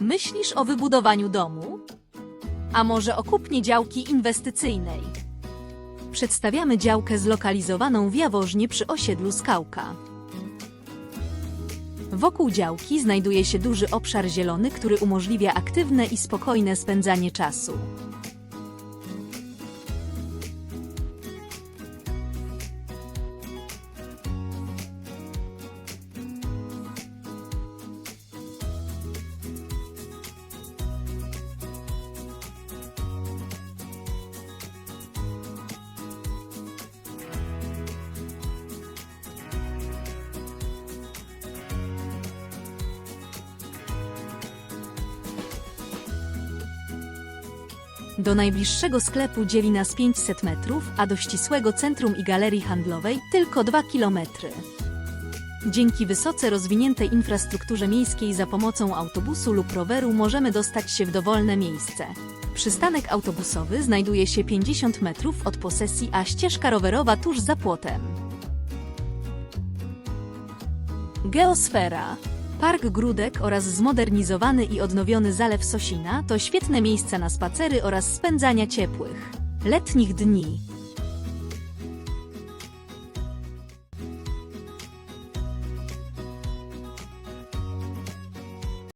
Myślisz o wybudowaniu domu? A może o kupnie działki inwestycyjnej? Przedstawiamy działkę zlokalizowaną w Jaworznie przy osiedlu Skałka. Wokół działki znajduje się duży obszar zielony, który umożliwia aktywne i spokojne spędzanie czasu. Do najbliższego sklepu dzieli nas 500 metrów, a do ścisłego centrum i galerii handlowej tylko 2 kilometry. Dzięki wysoce rozwiniętej infrastrukturze miejskiej za pomocą autobusu lub roweru możemy dostać się w dowolne miejsce. Przystanek autobusowy znajduje się 50 metrów od posesji, a ścieżka rowerowa tuż za płotem. Geosfera. Park Grudek oraz zmodernizowany i odnowiony Zalew Sosina to świetne miejsca na spacery oraz spędzania ciepłych, letnich dni.